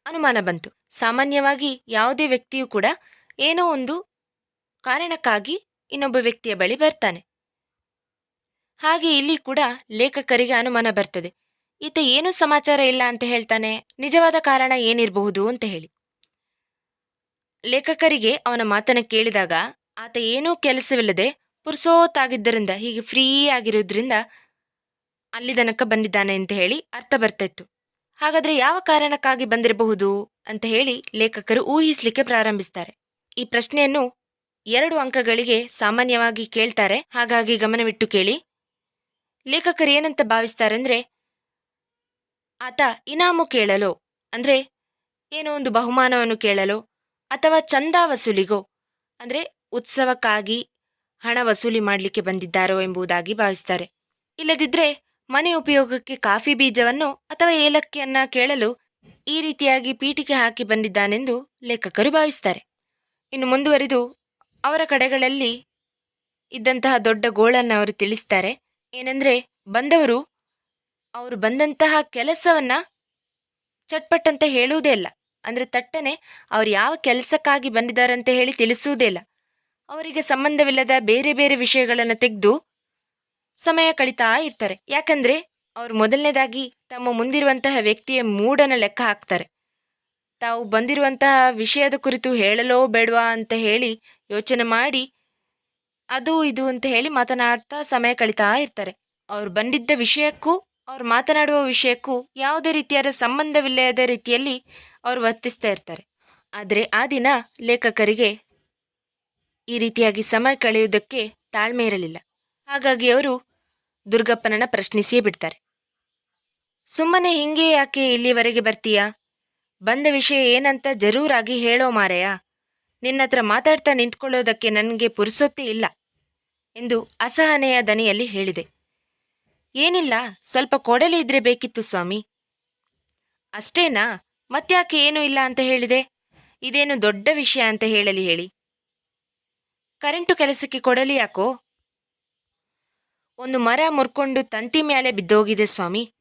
ಅನುಮಾನ ಬಂತು. ಸಾಮಾನ್ಯವಾಗಿ ಯಾವುದೇ ವ್ಯಕ್ತಿಯೂ ಕೂಡ ಏನೋ ಒಂದು ಕಾರಣಕ್ಕಾಗಿ ಇನ್ನೊಬ್ಬ ವ್ಯಕ್ತಿಯ ಬಳಿ ಬರ್ತಾನೆ. ಹಾಗೆ ಇಲ್ಲಿ ಕೂಡ ಲೇಖಕರಿಗೆ ಅನುಮಾನ ಬರ್ತದೆ. ಈತ ಏನೂ ಸಮಾಚಾರ ಇಲ್ಲ ಅಂತ ಹೇಳ್ತಾನೆ, ನಿಜವಾದ ಕಾರಣ ಏನಿರಬಹುದು ಅಂತ ಹೇಳಿ. ಲೇಖಕರಿಗೆ ಅವನ ಮಾತನ್ನು ಕೇಳಿದಾಗ ಆತ ಏನೂ ಕೆಲಸವಿಲ್ಲದೆ ಪುರ್ಸೋತಾಗಿದ್ದರಿಂದ, ಹೀಗೆ ಫ್ರೀ ಆಗಿರೋದ್ರಿಂದ ಅಲ್ಲಿ ತನಕ ಬಂದಿದ್ದಾನೆ ಅಂತ ಹೇಳಿ ಅರ್ಥ ಬರ್ತಾ ಇತ್ತು ಹಾಗಾದ್ರೆ ಯಾವ ಕಾರಣಕ್ಕಾಗಿ ಬಂದಿರಬಹುದು ಅಂತ ಹೇಳಿ ಲೇಖಕರು ಊಹಿಸಲಿಕ್ಕೆ ಪ್ರಾರಂಭಿಸ್ತಾರೆ. ಈ ಪ್ರಶ್ನೆಯನ್ನು ಎರಡು ಅಂಕಗಳಿಗೆ ಸಾಮಾನ್ಯವಾಗಿ ಕೇಳ್ತಾರೆ. ಹಾಗಾಗಿ ಗಮನವಿಟ್ಟು ಕೇಳಿ. ಲೇಖಕರು ಏನಂತ ಭಾವಿಸ್ತಾರೆ ಅಂದ್ರೆ ಆತ ಇನಾಮು ಕೇಳಲು, ಅಂದ್ರೆ ಏನೋ ಒಂದು ಬಹುಮಾನವನ್ನು ಕೇಳಲು ಅಥವಾ ಚಂದಾ ವಸೂಲಿಗೋ, ಅಂದ್ರೆ ಉತ್ಸವಕ್ಕಾಗಿ ಹಣ ವಸೂಲಿ ಮಾಡಲಿಕ್ಕೆ ಬಂದಿದ್ದಾರೋ ಎಂಬುದಾಗಿ ಭಾವಿಸ್ತಾರೆ. ಇಲ್ಲದಿದ್ದರೆ ಮನೆ ಉಪಯೋಗಕ್ಕೆ ಕಾಫಿ ಬೀಜವನ್ನು ಅಥವಾ ಏಲಕ್ಕಿಯನ್ನ ಕೇಳಲು ಈ ರೀತಿಯಾಗಿ ಪೀಠಿಕೆ ಹಾಕಿ ಬಂದಿದ್ದಾನೆಂದು ಲೇಖಕರು ಭಾವಿಸ್ತಾರೆ. ಇನ್ನು ಮುಂದುವರಿದು ಅವರ ಕಡೆಗಳಲ್ಲಿ ಇದ್ದಂತಹ ದೊಡ್ಡ ಗೋಳನ್ನು ಅವರು ತಿಳಿಸ್ತಾರೆ. ಏನಂದ್ರೆ ಬಂದವರು ಅವರು ಬಂದಂತಹ ಕೆಲಸವನ್ನ ಚಟ್ಪಟ್ ಅಂತ ಹೇಳುವುದೇ ಇಲ್ಲ ಅಂದ್ರೆ ತಟ್ಟನೆ ಅವ್ರು ಯಾವ ಕೆಲಸಕ್ಕಾಗಿ ಬಂದಿದ್ದಾರೆ ಅಂತ ಹೇಳಿ ತಿಳಿಸುವುದೇ ಇಲ್ಲ ಅವರಿಗೆ ಸಂಬಂಧವಿಲ್ಲದ ಬೇರೆ ಬೇರೆ ವಿಷಯಗಳನ್ನು ತೆಗೆದು ಸಮಯ ಕಳೀತಾ ಇರ್ತಾರೆ. ಯಾಕಂದ್ರೆ ಅವರು ಮೊದಲನೇದಾಗಿ ತಮ್ಮ ಮುಂದಿರುವಂತಹ ವ್ಯಕ್ತಿಯ ಮೂಡನ್ನು ಲೆಕ್ಕ ಹಾಕ್ತಾರೆ. ತಾವು ಬಂದಿರುವಂತಹ ವಿಷಯದ ಕುರಿತು ಹೇಳಲೋ ಬೇಡವಾ ಅಂತ ಹೇಳಿ ಯೋಚನೆ ಮಾಡಿ ಅದು ಇದು ಅಂತ ಹೇಳಿ ಮಾತನಾಡ್ತಾ ಸಮಯ ಕಳೀತಾ ಇರ್ತಾರೆ. ಅವ್ರು ಬಂದಿದ್ದ ವಿಷಯಕ್ಕೂ, ಅವ್ರು ಮಾತನಾಡುವ ವಿಷಯಕ್ಕೂ ಯಾವುದೇ ರೀತಿಯಾದ ಸಂಬಂಧವಿಲ್ಲದ ರೀತಿಯಲ್ಲಿ ಅವರು ವರ್ತಿಸ್ತಾ ಇರ್ತಾರೆ. ಆದರೆ ಆ ದಿನ ಲೇಖಕರಿಗೆ ಈ ರೀತಿಯಾಗಿ ಸಮಯ ಕಳೆಯುವುದಕ್ಕೆ ತಾಳ್ಮೆ ಇರಲಿಲ್ಲ. ಹಾಗಾಗಿ ಅವರು ದುರ್ಗಪ್ಪನನ್ನು ಪ್ರಶ್ನಿಸಿಯೇ ಬಿಡ್ತಾರೆ. ಸುಮ್ಮನೆ ಹಿಂಗೆ ಯಾಕೆ ಇಲ್ಲಿವರೆಗೆ ಬರ್ತೀಯಾ? ಬಂದ ವಿಷಯ ಏನಂತ ಜರೂರಾಗಿ ಹೇಳೋ ಮಾರೆಯಾ ನಿನ್ನ ಹತ್ರ ಮಾತಾಡ್ತಾ ನಿಂತ್ಕೊಳ್ಳೋದಕ್ಕೆ ನನಗೆ ಪುರುಸೊತ್ತೇ ಇಲ್ಲ. ಎಂದು ಅಸಹನೆಯ ದನಿಯಲ್ಲಿ ಹೇಳಿದೆ. ಏನಿಲ್ಲ, ಸ್ವಲ್ಪ ಕೊಡಲಿ ಇದ್ರೆ ಬೇಕಿತ್ತು ಸ್ವಾಮಿ. ಅಷ್ಟೇನಾ? ಮತ್ತ್ಯಾಕೆ ಏನೂ ಇಲ್ಲ ಅಂತ ಹೇಳಿದೆ? ಇದೇನು ದೊಡ್ಡ ವಿಷಯ ಅಂತ ಹೇಳಲಿ ಹೇಳಿ. ಕರೆಂಟು ಕೆಲಸಕ್ಕೆ ಕೊಡಲಿ ಯಾಕೋ? ಒಂದು ಮರ ಮುರ್ಕೊಂಡು ತಂತಿ ಮೇಲೆ ಬಿದ್ದೋಗಿದೆ ಸ್ವಾಮಿ.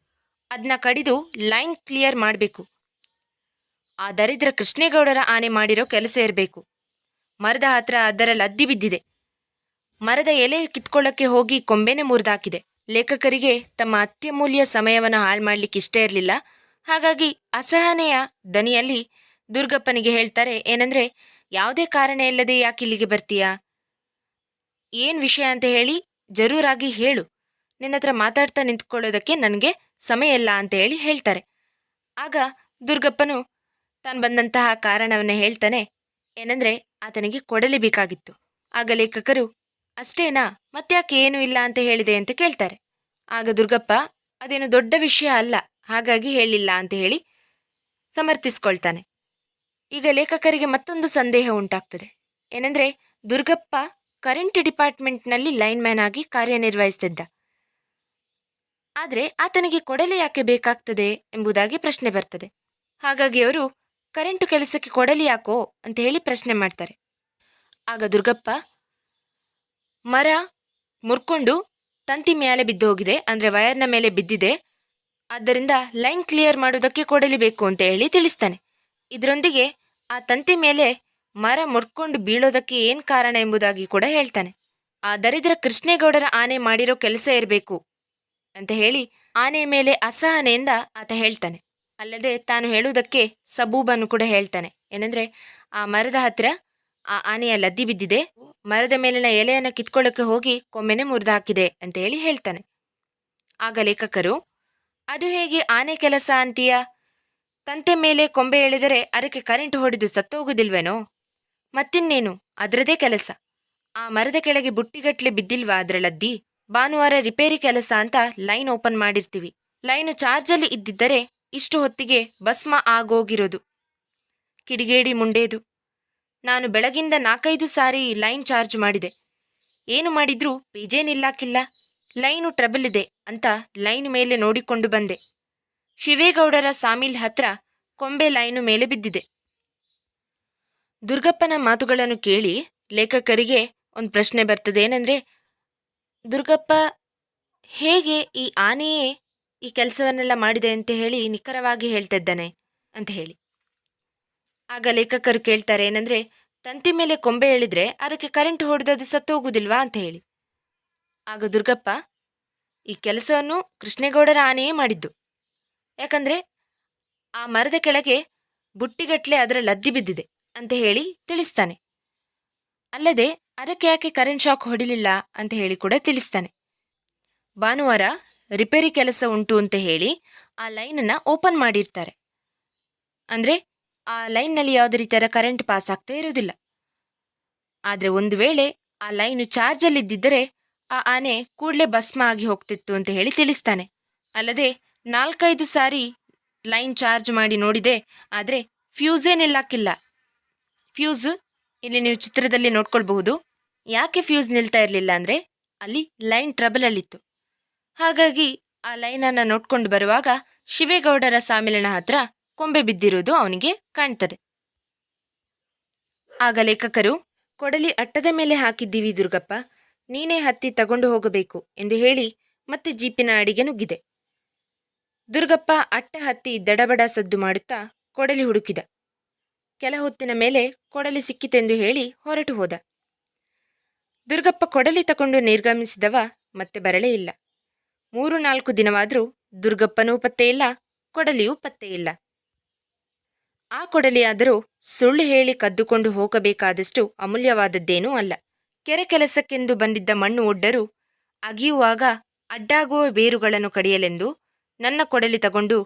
ಅದನ್ನ ಕಡಿದು ಲೈನ್ ಕ್ಲಿಯರ್ ಮಾಡಬೇಕು. ಆ ದರಿದ್ರ ಕೃಷ್ಣೇಗೌಡರ ಆನೆ ಮಾಡಿರೋ ಕೆಲಸ ಇರಬೇಕು. ಮರದ ಹತ್ರ ಅದರ ಲದ್ದಿ ಬಿದ್ದಿದೆ. ಮರದ ಎಲೆ ಕಿತ್ಕೊಳ್ಳೋಕ್ಕೆ ಹೋಗಿ ಕೊಂಬೆನೆ ಮುರಿದಾಕಿದೆ. ಲೇಖಕರಿಗೆ ತಮ್ಮ ಅತ್ಯಮೂಲ್ಯ ಸಮಯವನ್ನು ಹಾಳು ಮಾಡ್ಲಿಕ್ಕೆ ಇಷ್ಟ ಇರಲಿಲ್ಲ. ಹಾಗಾಗಿ ಅಸಹನೆಯ ದನಿಯಲ್ಲಿ ದುರ್ಗಪ್ಪನಿಗೆ ಹೇಳ್ತಾರೆ, ಏನಂದ್ರೆ, ಯಾವುದೇ ಕಾರಣ ಇಲ್ಲದೆ ಯಾಕೆ ಇಲ್ಲಿಗೆ ಬರ್ತೀಯಾ? ಏನ್ ವಿಷಯ ಅಂತ ಹೇಳಿ ಜರೂರಾಗಿ ಹೇಳು. ನಿನ್ನ ಹತ್ರ ಮಾತಾಡ್ತಾ ನಿಂತ್ಕೊಳ್ಳೋದಕ್ಕೆ ನನಗೆ ಸಮಯ ಇಲ್ಲ ಅಂತ ಹೇಳಿ ಹೇಳ್ತಾರೆ. ಆಗ ದುರ್ಗಪ್ಪನು ತಾನು ಬಂದಂತಹ ಕಾರಣವನ್ನ ಹೇಳ್ತಾನೆ, ಏನಂದ್ರೆ, ಆತನಿಗೆ ಕೊಡಲಿ ಬೇಕಾಗಿತ್ತು ಆಗ ಲೇಖಕರು ಅಷ್ಟೇನಾ? ಮತ್ತ್ಯಾಕೆ ಏನೂ ಇಲ್ಲ ಅಂತ ಹೇಳಿದೆ ಅಂತ ಕೇಳ್ತಾರೆ. ಆಗ ದುರ್ಗಪ್ಪ, ಅದೇನು ದೊಡ್ಡ ವಿಷಯ ಅಲ್ಲ, ಹಾಗಾಗಿ ಹೇಳಿಲ್ಲ ಅಂತ ಹೇಳಿ ಸಮರ್ಥಿಸ್ಕೊಳ್ತಾನೆ. ಈಗ ಲೇಖಕರಿಗೆ ಮತ್ತೊಂದು ಸಂದೇಹ ಉಂಟಾಗ್ತದೆ. ಏನಂದ್ರೆ, ದುರ್ಗಪ್ಪ ಕರೆಂಟ್ ಡಿಪಾರ್ಟ್ಮೆಂಟ್ನಲ್ಲಿ ಲೈನ್ ಮ್ಯಾನ್ ಆಗಿ ಕಾರ್ಯನಿರ್ವಹಿಸ್ತಿದ್ದ. ಆದರೆ ಆತನಿಗೆ ಕೊಡಲಿ ಯಾಕೆ ಬೇಕಾಗ್ತದೆ ಎಂಬುದಾಗಿ ಪ್ರಶ್ನೆ ಬರ್ತದೆ. ಹಾಗಾಗಿ ಅವರು ಕರೆಂಟು ಕೆಲಸಕ್ಕೆ ಕೊಡಲಿ ಯಾಕೋ ಅಂತ ಹೇಳಿ ಪ್ರಶ್ನೆ ಮಾಡ್ತಾರೆ. ಆಗ ದುರ್ಗಪ್ಪ ಮರ, ಮುರ್ಕೊಂಡು ತಂತಿ ಮೇಲೆ ಬಿದ್ದು ಹೋಗಿದೆ ಅಂದರೆ ವಯರ್ನ ಮೇಲೆ ಬಿದ್ದಿದೆ. ಆದ್ದರಿಂದ ಲೈನ್ ಕ್ಲಿಯರ್ ಮಾಡೋದಕ್ಕೆ ಕೊಡಲಿ ಬೇಕು ಅಂತ ಹೇಳಿ ತಿಳಿಸ್ತಾನೆ. ಇದರೊಂದಿಗೆ ಆ ತಂತಿ ಮೇಲೆ ಮರ ಮುರ್ಕೊಂಡು ಬೀಳೋದಕ್ಕೆ ಏನು ಕಾರಣ ಎಂಬುದಾಗಿ ಕೂಡ ಹೇಳ್ತಾನೆ. ಆ ದರಿದ್ರ ಕೃಷ್ಣೇಗೌಡರ ಆನೆ ಮಾಡಿರೋ ಕೆಲಸ ಇರಬೇಕು ಅಂತ ಹೇಳಿ ಆನೆ ಮೇಲೆ ಅಸಹನೆಯಿಂದ ಆತ ಹೇಳ್ತಾನೆ. ಅಲ್ಲದೆ ತಾನು ಹೇಳುವುದಕ್ಕೆ ಸಬೂಬನ್ನು ಕೂಡ ಹೇಳ್ತಾನೆ. ಏನಂದ್ರೆ, ಆ ಮರದ ಹತ್ತಿರ ಆ ಆನೆಯ ಲದ್ದಿ ಬಿದ್ದಿದೆ. ಮರದ ಮೇಲಿನ ಎಲೆಯನ್ನು ಕಿತ್ಕೊಳ್ಳೋಕೆ ಹೋಗಿ ಕೊಮ್ಮೆನೆ ಮುರಿದಾಕಿದೆ ಅಂತ ಹೇಳಿ ಹೇಳ್ತಾನೆ. ಆಗ ಲೇಖಕರು, ಅದು ಹೇಗೆ ಆನೆ ಕೆಲಸ ಅಂತೀಯ? ತಂತೆ ಮೇಲೆ ಕೊಂಬೆ ಎಳೆದರೆ ಅದಕ್ಕೆ ಕರೆಂಟ್ ಹೊಡೆದು ಸತ್ತೋಗುದಿಲ್ವೇನೋ? ಮತ್ತಿನ್ನೇನು? ಅದರದೇ ಕೆಲಸ. ಆ ಮರದ ಕೆಳಗೆ ಬುಟ್ಟಿಗಟ್ಲೆ ಬಿದ್ದಿಲ್ವಾ ಅದರಲ್ಲದ್ದಿ ಭಾನುವಾರ ರಿಪೇರಿ ಕೆಲಸ ಅಂತ ಲೈನ್ ಓಪನ್ ಮಾಡಿರ್ತೀವಿ. ಲೈನು ಚಾರ್ಜಲ್ಲಿ ಇದ್ದಿದ್ದರೆ ಇಷ್ಟು ಹೊತ್ತಿಗೆ ಭಸ್ಮ ಆಗೋಗಿರೋದು. ಕಿಡಿಗೇಡಿ ಮುಂಡೇದು. ನಾನು ಬೆಳಗಿಂದ ನಾಲ್ಕೈದು ಸಾರಿ ಲೈನ್ ಚಾರ್ಜ್ ಮಾಡಿದೆ. ಏನು ಮಾಡಿದ್ರೂ ಪೇಜೇನಿಲ್ಲಾಕಿಲ್ಲ ಲೈನು ಟ್ರಬಲ್ ಇದೆ ಅಂತ ಲೈನ್ ಮೇಲೆ ನೋಡಿಕೊಂಡು ಬಂದೆ. ಶಿವೇಗೌಡರ ಸಾಮಿಲ್ ಹತ್ರ ಕೊಂಬೆ ಲೈನು ಮೇಲೆ ಬಿದ್ದಿದೆ. ದುರ್ಗಪ್ಪನ ಮಾತುಗಳನ್ನು ಕೇಳಿ ಲೇಖಕರಿಗೆ ಒಂದು ಪ್ರಶ್ನೆ ಬರ್ತದೆ ಏನಂದ್ರೆ ದುರ್ಗಪ್ಪ, ಹೇಗೆ ಈ ಆನೆಯೇ ಈ ಕೆಲಸವನ್ನೆಲ್ಲ ಮಾಡಿದೆ ಅಂತ ಹೇಳಿ ನಿಖರವಾಗಿ ಹೇಳ್ತಿದ್ದಾನೆ ಅಂತ ಹೇಳಿ. ಆಗ ಲೇಖಕರು ಕೇಳ್ತಾರೆ, ಏನಂದ್ರೆ, ತಂತಿ ಮೇಲೆ ಕೊಂಬೆ ಎಳಿದ್ರೆ ಅದಕ್ಕೆ ಕರೆಂಟ್ ಹೊಡೆದದು ಸತ್ತೋಗುದಿಲ್ವಾ? ಅಂತ ಹೇಳಿ. ಆಗ ದುರ್ಗಪ್ಪ, ಈ ಕೆಲಸವನ್ನು ಕೃಷ್ಣೇಗೌಡರ ಆನೆಯೇ ಮಾಡಿದ್ದು. ಯಾಕಂದ್ರೆ, ಆ ಮರದ ಕೆಳಗೆ ಬುಟ್ಟಿಗಟ್ಲೆ ಅದರ ಲದ್ದಿ ಬಿದ್ದಿದೆ, ಅಂತ ಹೇಳಿ ತಿಳಿಸ್ತಾನೆ. ಅಲ್ಲದೆ, ಅದಕ್ಕೆ ಯಾಕೆ ಕರೆಂಟ್ ಶಾಕ್ ಹೊಡಿಲಿಲ್ಲ? ಅಂತ ಹೇಳಿ ಕೂಡ ತಿಳಿಸ್ತಾನೆ. ಭಾನುವಾರ ರಿಪೇರಿ ಕೆಲಸ ಉಂಟು ಅಂತ ಹೇಳಿ ಆ ಲೈನನ್ನು ಓಪನ್ ಮಾಡಿರ್ತಾರೆ. ಅಂದರೆ ಆ ಲೈನ್ನಲ್ಲಿ ಯಾವುದೇ ರೀತಿಯಾದ ಕರೆಂಟ್ ಪಾಸ್ ಆಗ್ತಾ ಇರೋದಿಲ್ಲ ಆದರೆ ಒಂದು ವೇಳೆ ಆ ಲೈನು ಚಾರ್ಜಲ್ಲಿದ್ದಿದ್ದರೆ ಆ ಆನೆ ಕೂಡಲೇ ಭಸ್ಮ ಆಗಿ ಹೋಗ್ತಿತ್ತು ಅಂತ ಹೇಳಿ ತಿಳಿಸ್ತಾನೆ. ಅಲ್ಲದೆ ನಾಲ್ಕೈದು ಸಾರಿ ಲೈನ್ ಚಾರ್ಜ್ ಮಾಡಿ ನೋಡಿದೆ, ಆದರೆ ಫ್ಯೂಸೇ ನಿಲ್ಲಾಕಿಲ್ಲ ಫ್ಯೂಸ್ ಇಲ್ಲಿ ನೀವು ಚಿತ್ರದಲ್ಲಿ ನೋಡ್ಕೊಳ್ಬಹುದು. ಯಾಕೆ ಫ್ಯೂಸ್ ನಿಲ್ತಾ ಇರಲಿಲ್ಲ ಅಂದರೆ ಅಲ್ಲಿ ಲೈನ್ ಟ್ರಬಲಲ್ಲಿತ್ತು ಹಾಗಾಗಿ ಆ ಲೈನನ್ನು ನೋಡ್ಕೊಂಡು ಬರುವಾಗ ಶಿವೇಗೌಡರ ಸಾಮಿಲನ ಹತ್ರ ಕೊಂಬೆ ಬಿದ್ದಿರುವುದು ಅವನಿಗೆ ಕಾಣ್ತದೆ. ಆಗ ಲೇಖಕರು, ಕೊಡಲಿ ಅಟ್ಟದ ಮೇಲೆ ಹಾಕಿದ್ದೀವಿ ದುರ್ಗಪ್ಪ, ನೀನೇ ಹತ್ತಿ ತಗೊಂಡು ಹೋಗಬೇಕು ಎಂದು ಹೇಳಿ ಮತ್ತೆ ಜೀಪಿನ ಅಡಿಗೆ ನುಗ್ಗಿದೆ. ದುರ್ಗಪ್ಪ ಅಟ್ಟ ಹತ್ತಿ ದಡಬಡ ಸದ್ದು ಮಾಡುತ್ತಾ ಕೊಡಲಿ ಹುಡುಕಿದ. ಕೆಲ ಹೊತ್ತಿನ ಮೇಲೆ ಕೊಡಲಿ ಸಿಕ್ಕಿತೆಂದು ಹೇಳಿ ಹೊರಟು ಹೋದ. ದುರ್ಗಪ್ಪ ಕೊಡಲಿ ತಕೊಂಡು ನಿರ್ಗಮಿಸಿದವ ಮತ್ತೆ ಬರಲೇ ಇಲ್ಲ. ಮೂರು ನಾಲ್ಕು ದಿನವಾದರೂ ದುರ್ಗಪ್ಪನೂ ಪತ್ತೆ ಇಲ್ಲ, ಕೊಡಲಿಯೂ ಪತ್ತೆ ಇಲ್ಲ. ಆ ಕೊಡಲಿಯಾದರೂ ಸುಳ್ಳು ಹೇಳಿ ಕದ್ದುಕೊಂಡು ಹೋಗಬೇಕಾದಷ್ಟು ಅಮೂಲ್ಯವಾದದ್ದೇನೂ ಅಲ್ಲ. ಕೆರೆ ಕೆಲಸಕ್ಕೆಂದು ಬಂದಿದ್ದ ಮಣ್ಣು ಒಡ್ಡರು ಅಗಿಯುವಾಗ ಅಡ್ಡಾಗುವ ಬೇರುಗಳನ್ನು ಕಡಿಯಲೆಂದು ನನ್ನ ಕೊಡಲಿ ತಗೊಂಡು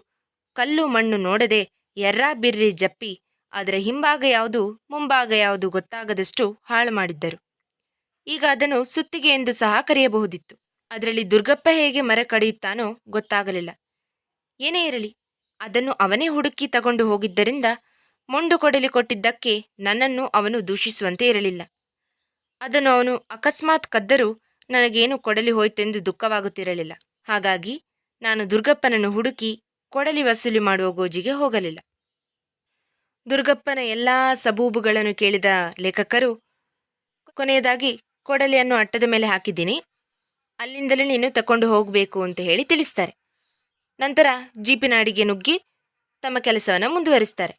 ಕಲ್ಲು ಮಣ್ಣು ನೋಡದೆ ಎರ್ರಾ ಬಿರ್ರಿ ಜಪ್ಪಿ ಅದರ ಹಿಂಭಾಗ ಯಾವುದು ಮುಂಭಾಗ ಯಾವುದು ಗೊತ್ತಾಗದಷ್ಟು ಹಾಳು ಮಾಡಿದ್ದರು. ಈಗ ಅದನ್ನು ಸುತ್ತಿಗೆ ಎಂದು ಸಹ ಕರೆಯಬಹುದಿತ್ತು. ಅದರಲ್ಲಿ ದುರ್ಗಪ್ಪ ಹೇಗೆ ಮರ ಕಡಿಯುತ್ತಾನೋ ಗೊತ್ತಾಗಲಿಲ್ಲ. ಏನೇ ಇರಲಿ ಅದನ್ನು ಅವನೇ ಹುಡುಕಿ ತಗೊಂಡು ಹೋಗಿದ್ದರಿಂದ ಮೊಂಡು ಕೊಡಲಿ ಕೊಟ್ಟಿದ್ದಕ್ಕೆ ನನ್ನನ್ನು ಅವನು ದೂಷಿಸುವಂತೆ ಇರಲಿಲ್ಲ. ಅದನ್ನು ಅವನು ಅಕಸ್ಮಾತ್ ಕದ್ದರೂ ನನಗೇನು ಕೊಡಲಿ ಹೋಯ್ತೆಂದು ದುಃಖವಾಗುತ್ತಿರಲಿಲ್ಲ. ಹಾಗಾಗಿ ನಾನು ದುರ್ಗಪ್ಪನನ್ನು ಹುಡುಕಿ ಕೊಡಲಿ ವಸೂಲಿ ಮಾಡುವ ಗೋಜಿಗೆ ಹೋಗಲಿಲ್ಲ. ದುರ್ಗಪ್ಪನ ಎಲ್ಲಾ ಸಬೂಬುಗಳನ್ನು ಕೇಳಿದ ಲೇಖಕರು, ಕೊನೆಯದಾಗಿ ಕೊಡಲಿಯನ್ನು ಅಟ್ಟದ ಮೇಲೆ ಹಾಕಿದ್ದೀನಿ, ಅಲ್ಲಿಂದಲೇ ನೀನು ತಕೊಂಡು ಹೋಗಬೇಕು ಅಂತ ಹೇಳಿ ತಿಳಿಸ್ತಾರೆ. ನಂತರ ಜೀಪಿನಾಡಿಗೆ ನುಗ್ಗಿ ತಮ್ಮ ಕೆಲಸವನ್ನು ಮುಂದುವರಿಸ್ತಾರೆ.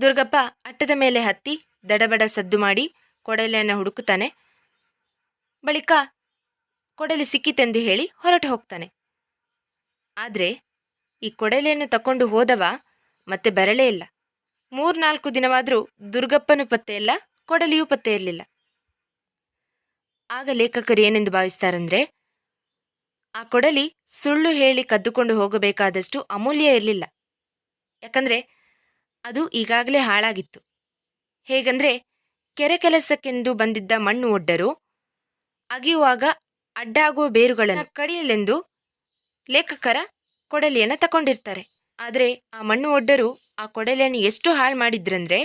ದುರ್ಗಪ್ಪ ಅಟ್ಟದ ಮೇಲೆ ಹತ್ತಿ ದಡಬಡ ಸದ್ದು ಮಾಡಿ ಕೊಡಲೆಯನ್ನು ಹುಡುಕುತ್ತಾನೆ. ಬಳಿಕ ಕೊಡಲಿ ಸಿಕ್ಕಿತೆಂದು ಹೇಳಿ ಹೊರಟು ಹೋಗ್ತಾನೆ. ಆದರೆ ಈ ಕೊಡಲೆಯನ್ನು ತಕೊಂಡು ಹೋದವ ಮತ್ತೆ ಬರಲೇ ಇಲ್ಲ. ಮೂರ್ನಾಲ್ಕು ದಿನವಾದರೂ ದುರ್ಗಪ್ಪನು ಪತ್ತೆ ಇಲ್ಲ, ಕೊಡಲಿಯೂ ಪತ್ತೆ ಇರಲಿಲ್ಲ. ಆಗ ಲೇಖಕರು ಏನೆಂದು ಭಾವಿಸ್ತಾರಂದ್ರೆ ಆ ಕೊಡಲಿ ಸುಳ್ಳು ಹೇಳಿ ಕದ್ದುಕೊಂಡು ಹೋಗಬೇಕಾದಷ್ಟು ಅಮೂಲ್ಯ ಇರಲಿಲ್ಲ. ಯಾಕಂದ್ರೆ ಅದು ಈಗಾಗಲೇ ಹಾಳಾಗಿತ್ತು. ಹೇಗಂದ್ರೆ ಕೆರೆ ಕೆಲಸಕ್ಕೆಂದು ಬಂದಿದ್ದ ಮಣ್ಣು ಒಡ್ಡರು ಅಗಿಯುವಾಗ ಅಡ್ಡಾಗುವ ಬೇರುಗಳನ್ನು ಕಡಿಯಲೆಂದು ಲೇಖಕರ ಕೊಡಲಿಯನ್ನು ತಕೊಂಡಿರ್ತಾರೆ. ಆದರೆ ಆ ಮಣ್ಣು ಒಡ್ಡರು ಆ ಕೊಡಲಿಯನ್ನು ಎಷ್ಟು ಹಾಳು ಮಾಡಿದ್ರಂದ್ರೆ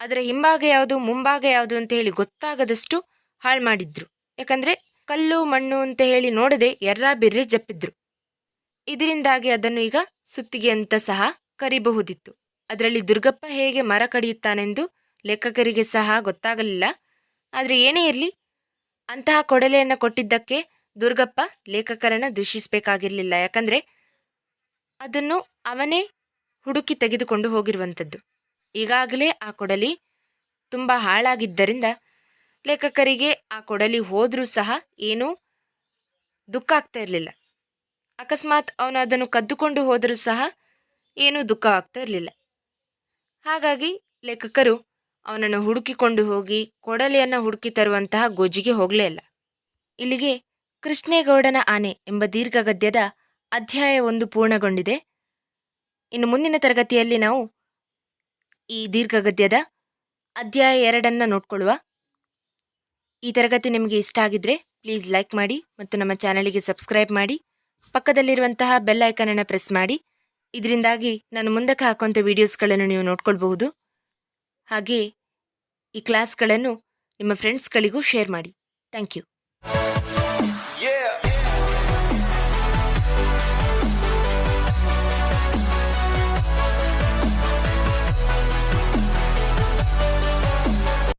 ಅದರ ಹಿಂಭಾಗ ಯಾವುದು ಮುಂಭಾಗ ಯಾವುದು ಅಂತ ಹೇಳಿ ಗೊತ್ತಾಗದಷ್ಟು ಹಾಳು ಮಾಡಿದ್ರು. ಯಾಕಂದ್ರೆ ಕಲ್ಲು, ಮಣ್ಣು ಅಂತ ಹೇಳಿ ನೋಡದೆ ಎರ್ರಾ ಬಿರ್ರಿ ಜಪ್ಪಿದ್ರು. ಇದರಿಂದಾಗಿ ಅದನ್ನು ಈಗ ಸುತ್ತಿಗೆ ಅಂತ ಸಹ ಕರಿಬಹುದಿತ್ತು. ಅದರಲ್ಲಿ ದುರ್ಗಪ್ಪ ಹೇಗೆ ಮರ ಕಡಿಯುತ್ತಾನೆಂದು ಲೇಖಕರಿಗೆ ಸಹ ಗೊತ್ತಾಗಲಿಲ್ಲ. ಆದರೆ ಏನೇ ಇರಲಿ, ಅಂತಹ ಕೊಡಲೆಯನ್ನು ಕೊಟ್ಟಿದ್ದಕ್ಕೆ ದುರ್ಗಪ್ಪ ಲೇಖಕರನ್ನು ದೂಷಿಸಬೇಕಾಗಿರಲಿಲ್ಲ. ಯಾಕಂದ್ರೆ ಅದನ್ನು ಅವನೇ ಹುಡುಕಿ ತೆಗೆದುಕೊಂಡು ಹೋಗಿರುವಂಥದ್ದು. ಈಗಾಗಲೇ ಆ ಕೊಡಲಿ ತುಂಬ ಹಾಳಾಗಿದ್ದರಿಂದ ಲೇಖಕರಿಗೆ ಆ ಕೊಡಲಿ ಹೋದರೂ ಸಹ ಏನೂ ದುಃಖ ಆಗ್ತಾ ಇರಲಿಲ್ಲ. ಅಕಸ್ಮಾತ್ ಅವನು ಅದನ್ನು ಕದ್ದುಕೊಂಡು ಹೋದರೂ ಸಹ ಏನೂ ದುಃಖವಾಗ್ತಾ ಇರಲಿಲ್ಲ. ಹಾಗಾಗಿ ಲೇಖಕರು ಅವನನ್ನು ಹುಡುಕಿಕೊಂಡು ಹೋಗಿ ಕೊಡಲಿಯನ್ನು ಹುಡುಕಿ ತರುವಂತಹ ಗೋಜಿಗೆ ಹೋಗಲೇ ಇಲ್ಲ. ಇಲ್ಲಿಗೆ ಕೃಷ್ಣೇಗೌಡನ ಆನೆ ಎಂಬ ದೀರ್ಘ ಗದ್ಯದ ಅಧ್ಯಾಯ ಒಂದು ಪೂರ್ಣಗೊಂಡಿದೆ. ಇನ್ನು ಮುಂದಿನ ತರಗತಿಯಲ್ಲಿ ನಾವು ಈ ದೀರ್ಘ ಗದ್ಯದ ಅಧ್ಯಾಯ ಎರಡನ್ನು ನೋಡ್ಕೊಳ್ಳುವ ಈ ತರಗತಿ ನಿಮಗೆ ಇಷ್ಟ ಆಗಿದ್ರೆ ಪ್ಲೀಸ್ ಲೈಕ್ ಮಾಡಿ ಮತ್ತು ನಮ್ಮ ಚಾನಲಿಗೆ ಸಬ್ಸ್ಕ್ರೈಬ್ ಮಾಡಿ. ಪಕ್ಕದಲ್ಲಿರುವಂತಹ ಬೆಲ್ ಐಕನನ್ನು ಪ್ರೆಸ್ ಮಾಡಿ. ಇದರಿಂದಾಗಿ ನಾನು ಮುಂದಕ್ಕೆ ಹಾಕುವಂಥ ವೀಡಿಯೋಸ್ಗಳನ್ನು ನೀವು ನೋಡ್ಕೊಳ್ಬಹುದು. ಹಾಗೆ ಈ ಕ್ಲಾಸ್ಗಳನ್ನು ನಿಮ್ಮ ಫ್ರೆಂಡ್ಸ್ಗಳಿಗೂ ಶೇರ್ ಮಾಡಿ. Thank you